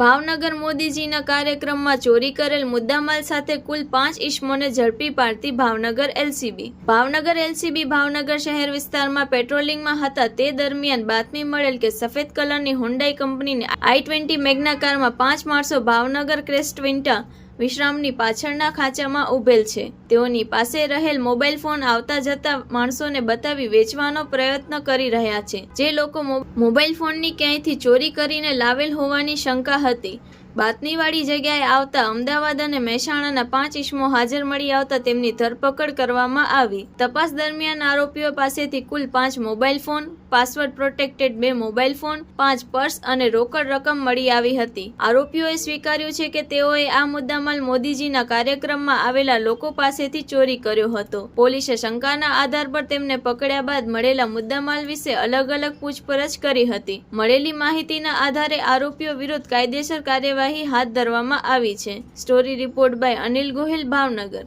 ભાવનગર મોદીજીના કાર્યક્રમમાં ચોરી કરેલ મુદ્દામાલ સાથે કુલ પાંચ ઇસમોને ઝડપી પાડતી ભાવનગર એલસીબી. ભાવનગર એલસીબી ભાવનગર શહેર વિસ્તારમાં પેટ્રોલિંગમાં હતા તે દરમિયાન બાતમી મળેલ કે સફેદ કલરની હુન્ડાઈ કંપનીની આઈ ટ્વેન્ટી મેગ્ના કારમાં પાંચ માણસો ભાવનગર ક્રેસ્ટ વિન્ટા વિશ્રામની પાછળના ખાંચામાં ઉભેલ છે. તેઓની પાસે રહેલ મોબાઈલ ફોન આવતા જતા માણસોને બતાવી વેચવાનો પ્રયત્ન કરી રહ્યા છે. જે લોકો મોબાઈલ ફોનની ક્યાંયથી ચોરી કરીને લાવેલ હોવાની શંકા હતી. બાતમીવાળી જગ્યાએ આવતા અમદાવાદ અને મહેસાણાના પાંચ ઇસમો હાજર મળી આવતા તેમની ધરપકડ કરવામાં આવી. તપાસ દરમિયાન આરોપીઓ પાસેથી કુલ પાંચ મોબાઈલ ફોન, પાસવર્ડ પ્રોટેક્ટેડ બે મોબાઈલ ફોન, પાંચ પર્સ અને રોકડ રકમ મળી આવી હતી. આરોપીઓએ સ્વીકાર્યું છે કે તેઓએ આ મુદ્દામાલ મોદીજીના કાર્યક્રમમાં આવેલા લોકો પાસેથી ચોરી કર્યો હતો. પોલીસે શંકાના આધાર પર તેમને પકડ્યા બાદ મળેલા મુદ્દામાલ વિશે અલગ અલગ પૂછપરછ કરી હતી. મળેલી માહિતીના આધારે આરોપીઓ વિરુદ્ધ કાયદેસર કાર્યવાહી હાથ ધરવામાં આવી છે. Story report by Anil Gohil, Bhavnagar.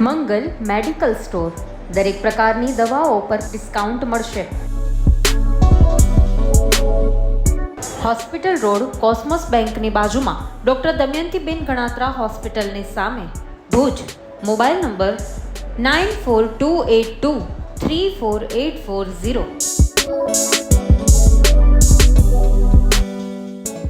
Mangal medical store. દરેક પ્રકારની દવાઓ પર ડિસ્કાઉન્ટ મળશે. હોસ્પિટલ રોડ કોસ્મોસ બેંકની બાજુમાં. ડૉક્ટર દમયંતીબેન ગણાત્રા હોસ્પિટલની સામે. Bhuj. Mobile number nine four two eight two three four eight four zero.